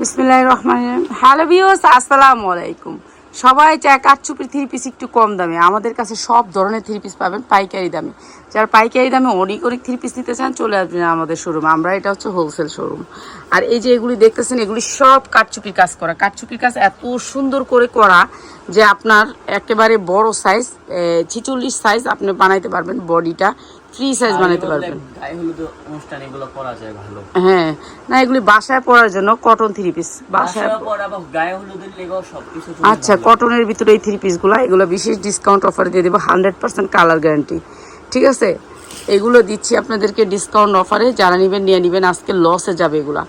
বিসমিল্লাহির রহমানির রহিম। Hello views আসসালামু আলাইকুম। সবাই চায় কাঠচুপির থ্রি পিস একটু কম দামে। আমাদের কাছে সব ধরনের থ্রি পিস পাবেন পাইকারি দামে। যারা পাইকারি দামে অনেক অনেক থ্রি পিস নিতে চান, চলে আসবেন আমাদের শোরুমে। আমরা এটা হচ্ছে হোলসেল শোরুম আর এই যে এগুলি দেখতেছেন, এগুলি সব কাঠচুপির কাজ করা। কাঠচুপির কাজ এত সুন্দর করে করা যে আপনার একেবারে বড় সাইজ ছিচল্লিশ সাইজ আপনি বানাইতে পারবেন বডিটা ফ্রি সাইজ বানাইতে পারবেন। গায়ে হলুদ অনুষ্ঠান এগুলো করা যায় ভালো। হ্যাঁ না এগুলি বাসায় পরার জন্য কটন থ্রি পিস বাসায় গায়ে হলুদের আচ্ছা কটনের ভিতরে এই থ্রি পিসগুলো এগুলো বিশেষ ডিসকাউন্ট অফার দিয়ে দেবো হান্ড্রেড পার্সেন্ট কালার গ্যারান্টি ঠিক আছে? এগুলো দিচ্ছি আপনাদেরকে ডিসকাউন্ট অফারে যারা নেবেন নিয়ে নেবেন আজকে লসে যাবে এগুলা।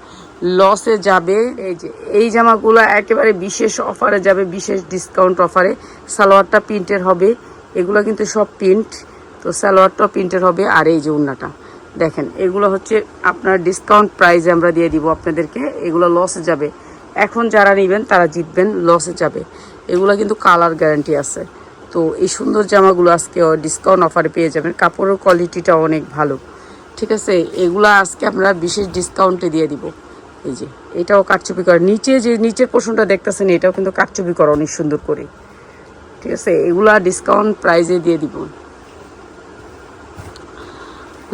লসে যাবে এই যে এই জামাগুলো একেবারে বিশেষ অফারে যাবে বিশেষ ডিসকাউন্ট অফারে সালোয়ারটা প্রিন্টের হবে এগুলো কিন্তু সব প্রিন্ট তো সালোয়ারটাও প্রিন্টের হবে আর এই যে উন্নাটা। দেখেন, এগুলো হচ্ছে আপনার ডিসকাউন্ট প্রাইজে আমরা দিয়ে দিব আপনাদেরকে। এগুলো লসে যাবে। এখন যারা নেবেন, তারা জিতবেন লসে যাবে। এগুলো কিন্তু কালার গ্যারান্টি আছে। তো এই সুন্দর জামাগুলো আজকে ডিসকাউন্ট অফারে পেয়ে যাবেন। কাপড়ের কোয়ালিটিটা অনেক ভালো। ঠিক আছে? এগুলো আজকে আমরা বিশেষ ডিসকাউন্টে দিয়ে দিব। এই যে, এটাও কাটচুপি করা। নিচে যে, নিচের পোর্শনটা দেখতেছেন, এটাও কিন্তু কাটচুপি করা অনেক সুন্দর করে। ঠিক আছে? এগুলা ডিসকাউন্ট প্রাইজে দিয়ে দিব।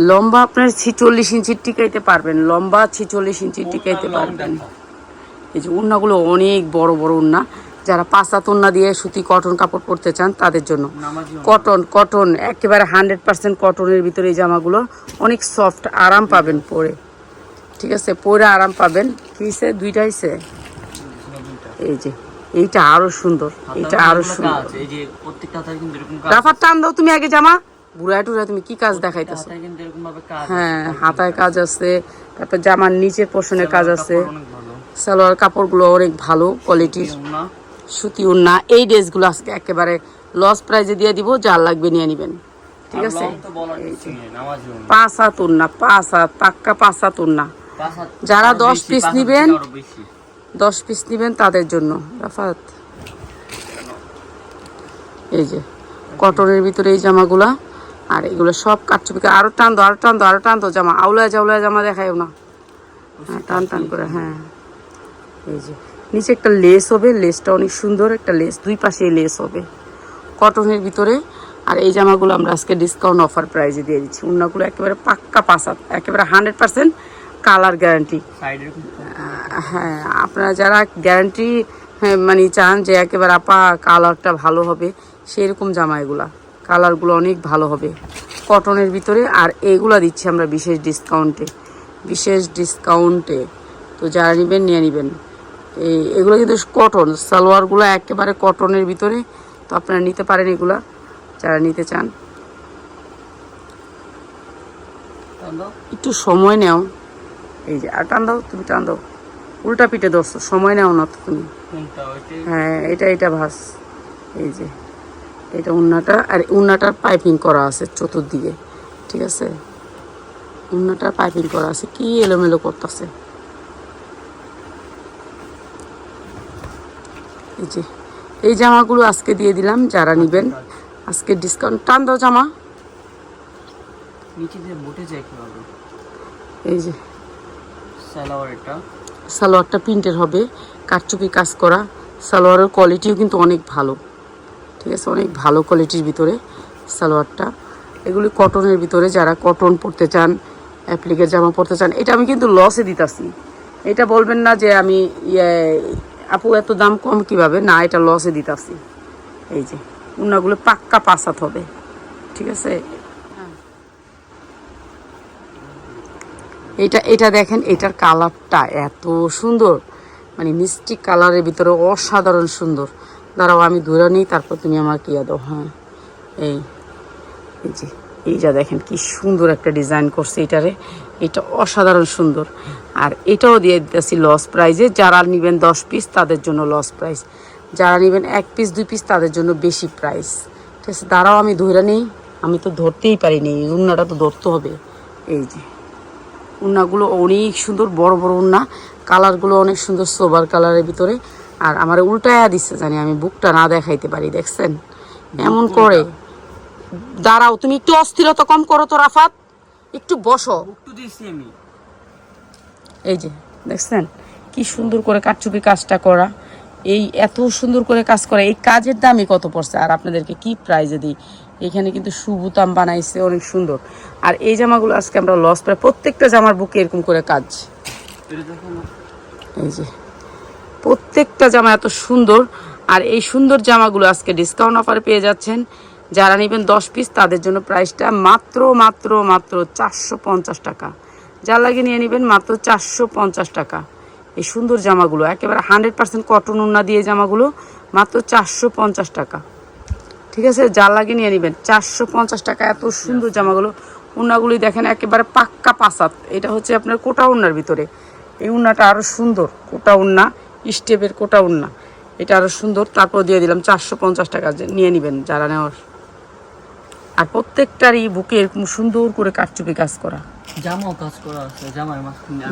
লম্বা আপনার ছিচল্লিশ ইঞ্চির টিকাইতে পারবেন লম্বা ছিচল্লিশ ইঞ্চির টিকাইতে পারবেন। এই যে উন্নাগুলো অনেক বড় বড় উন্না। যারা পাঁচাত উন্না দিয়ে সুতি কটন কাপড় পরতে চান তাদের জন্য। কটন কটন একেবারে হান্ড্রেড পার্সেন্ট কটনের ভিতরে এই জামাগুলো অনেক সফট আরাম পাবেন পরে। ঠিক আছে পরে আরাম পাবেন। কিসে দুইটাইছে এই যে এইটা আরও সুন্দর এটা আরও সুন্দর। রাফার টান দাও তুমি আগে জামা। বুড়া টুরা তুমি কি কাজ দেখাইতেছো? হ্যাঁ হাতায় কাজ আছে তারপর জামার নিচের পোর্শনের কাজ আছে সালোয়ার কাপড়গুলো অনেক ভালো কোয়ালিটির সুতি উন্না এই ড্রেসগুলো আজকে একেবারে লস প্রাইজে দিয়ে দিব যার লাগবে নিয়ে নেবেন। ঠিক আছে? পাঁচ হাত উন্না পাঁচ হাত পাক্কা পাঁচ হাত পাঁচ যারা দশ হাত নিবেন। দশ পিস নেবেন তাদের জন্য রাফাত। এই যে কটনের ভিতরে এই জামাগুলা। আর এগুলো সব কাটচুপিকা আরও টান দো আরও টান দো আরও টান দো জামা আউলায় জাউলায় জামা দেখাইও না। হ্যাঁ টান টান করে হ্যাঁ। এই যে নিচে একটা লেস হবে লেসটা অনেক সুন্দর একটা লেস দুই পাশে লেস হবে। কটনের ভিতরে আর এই জামাগুলো আমরা আজকে ডিসকাউন্ট অফার প্রাইজে দিয়ে দিচ্ছি। উন্নাগুলো একেবারে পাক্কা পাসাত একেবারে হান্ড্রেড পার্সেন্ট কালার গ্যারান্টি হ্যাঁ আপনারা যারা গ্যারান্টি মানে চান যে একেবারে আপা কালারটা ভালো হবে সেরকম জামা এগুলা। কালারগুলো অনেক ভালো হবে। কটনের ভিতরে আর এগুলা দিচ্ছি আমরা বিশেষ ডিসকাউন্টে বিশেষ ডিসকাউন্টে তো যারা নেবেন নিয়ে নেবেন। এই এগুলো কিন্তু কটন সালোয়ারগুলো একেবারে কটনের ভিতরে। তো আপনারা নিতে পারেন এগুলা যারা নিতে চান। একটু সময় নেও। এই যে আর টান দাও তুমি টান দাও। উল্টা পিঠে ধরছো সময় নেও না তো তুমি হ্যাঁ এটা এটা ভাস। এই যে। এটা উন্নাটা আর উন্নাটার পাইপিং করা আছে চতুর্দিকে ঠিক আছে? উন্নাটার পাইপিং করা আছে কি এলোমেলো করতেছে? এই যে এই জামাগুলো আজকে দিয়ে দিলাম যারা নিবেন আজকে ডিসকাউন্ট টান দাও জামা। এই যে। সালোয়ারটা প্রিন্টের হবে কারচুপি কাজ করা সালোয়ারের কোয়ালিটিও কিন্তু অনেক ভালো। ঠিক আছে, অনেক ভালো কোয়ালিটির ভিতরে সালোয়ারটা। এগুলি কটনের ভিতরে যারা কটন পরতে চান অ্যাপ্লিকের জামা পরতে চান, এটা আমি কিন্তু লসে দিতাছি। এটা বলবেন না যে আমি ইয়ে আপু এত দাম কম কীভাবে? না, এটা লসে দিতাছি। এই যে উন্নাগুলো পাক্কা পাসাত হবে। ঠিক আছে? এটা এটা দেখেন, এটার কালারটা এত সুন্দর। মানে মিষ্টি কালারের ভিতরে অসাধারণ সুন্দর। দাঁড়াও, আমি ধরে নিই, তারপর তুমি আমাকে ইয়া দাও হ্যাঁ। এই এই যে এইটা দেখেন কি সুন্দর একটা ডিজাইন করছে এটারে। এটা অসাধারণ সুন্দর। আর এটাও দিয়ে দিতেছি লস প্রাইজে। যারা নেবেন দশ পিস, তাদের জন্য লস প্রাইস যারা নেবেন এক পিস, দুই পিস, তাদের জন্য বেশি প্রাইস ঠিক আছে, দাঁড়াও, আমি ধরে নিই। আমি তো ধরতেই পারিনি, এই উন্নাটা তো ধরতে হবে। এই যে, উন্নাগুলো অনেক সুন্দর, বড় বড় উন্না। কালারগুলো অনেক সুন্দর সোবার কালারের ভিতরে। আর আমার উল্টায়া দিচ্ছে জানি আমি বুকটা না দেখাইতে পারি দেখছেন? এমন করে। দাঁড়াও তুমি একটু অস্থিরতা কম করো তো রাফাত। একটু বসো। এই যে দেখছেন? কি সুন্দর করে কাটচুপি কাজটা করা। এই এত সুন্দর করে কাজ করা। এই কাজের দামই কত পড়ছে? আর আপনাদেরকে কি প্রাইজে দিই? এখানে কিন্তু সুবুতাম বানাইছে অনেক সুন্দর। আর এই জামাগুলো আজকে আমরা লস প্রায় প্রত্যেকটা জামার বুকে এরকম করে কাজ। এই যে। প্রত্যেকটা জামা এত সুন্দর, আর এই সুন্দর জামাগুলো আজকে ডিসকাউন্ট অফারে পেয়ে যাচ্ছেন। যারা নেবেন দশ পিস তাদের জন্য প্রাইসটা মাত্র মাত্র মাত্র চারশো পঞ্চাশ টাকা। যা লাগে নিয়ে নেবেন মাত্র চারশো পঞ্চাশ টাকা। এই সুন্দর জামাগুলো, একেবারে হান্ড্রেড পার্সেন্ট কটন উন্না দিয়ে জামাগুলো, মাত্র চারশো পঞ্চাশ টাকা। ঠিক আছে? যা লাগে নিয়ে নেবেন চারশো পঞ্চাশ টাকা, এত সুন্দর জামাগুলো। উন্নাগুলি দেখেন একেবারে পাক্কা পাসাত। এটা হচ্ছে আপনার কোটা উন্নার ভিতরে। এই উন্নাটা আরও সুন্দর, কোটা উন্না। স্টেপের কোটা উন্না এটা আরও সুন্দর, তারপর দিয়ে দিলাম চারশো পঞ্চাশ টাকা নিয়ে নেবেন যারা নেওয়ার। আর প্রত্যেকটারই বুকে সুন্দর করে কাটচুপি কাজ করা। জামাও কাজ করা আছে, জামার মাঝখানে